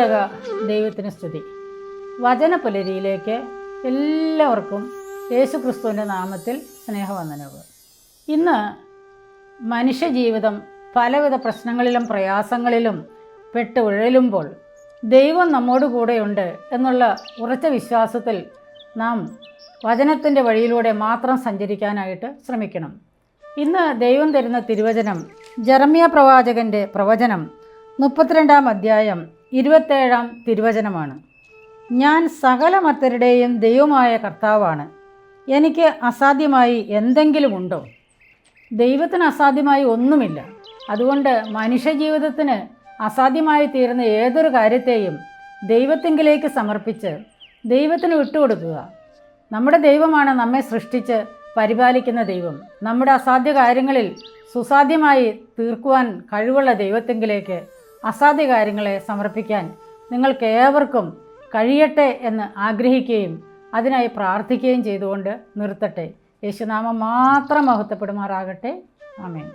ത്രിയേക ദൈവത്തിന് സ്തുതി. വചന പുലരിയിലേക്ക് എല്ലാവർക്കും യേശു ക്രിസ്തുവിന്റെ നാമത്തിൽ സ്നേഹവന്ദനവ് ഇന്ന് മനുഷ്യജീവിതം പലവിധ പ്രശ്നങ്ങളിലും പ്രയാസങ്ങളിലും പെട്ട് ഉഴലുമ്പോൾ ദൈവം നമ്മോട് കൂടെയുണ്ട് എന്നുള്ള ഉറച്ച വിശ്വാസത്തിൽ നാം വചനത്തിന്റെ വഴിയിലൂടെ മാത്രം സഞ്ചരിക്കാനായിട്ട് ശ്രമിക്കണം. ഇന്ന് ദൈവം തരുന്ന തിരുവചനം ജർമ്മിയ പ്രവാചകന്റെ പ്രവചനം മുപ്പത്തിരണ്ടാം അധ്യായം ഇരുപത്തേഴാം തിരുവചനമാണ്. ഞാൻ സകല മത്തരുടെയും ദൈവമായ കർത്താവാണ്. എനിക്ക് അസാധ്യമായി എന്തെങ്കിലും ഉണ്ടോ? ദൈവത്തിന് അസാധ്യമായി ഒന്നുമില്ല. അതുകൊണ്ട് മനുഷ്യജീവിതത്തിന് അസാധ്യമായി തീരുന്ന ഏതൊരു കാര്യത്തെയും ദൈവത്തെങ്കിലേക്ക് സമർപ്പിച്ച് ദൈവത്തിന് വിട്ടുകൊടുക്കുക. നമ്മുടെ ദൈവമാണ് നമ്മെ സൃഷ്ടിച്ച് പരിപാലിക്കുന്ന ദൈവം. നമ്മുടെ അസാധ്യ കാര്യങ്ങളിൽ സുസാധ്യമായി തീർക്കുവാൻ കഴിവുള്ള ദൈവത്തെങ്കിലേക്ക് അസാധ്യ കാര്യങ്ങളെ സമർപ്പിക്കാൻ നിങ്ങൾക്ക് ഏവർക്കും കഴിയട്ടെ എന്ന് ആഗ്രഹിക്കുകയും അതിനായി പ്രാർത്ഥിക്കുകയും ചെയ്തുകൊണ്ട് നിർത്തട്ടെ. യേശുനാമം മാത്രം മഹത്വപ്പെടുമാറാകട്ടെ. ആമേൻ.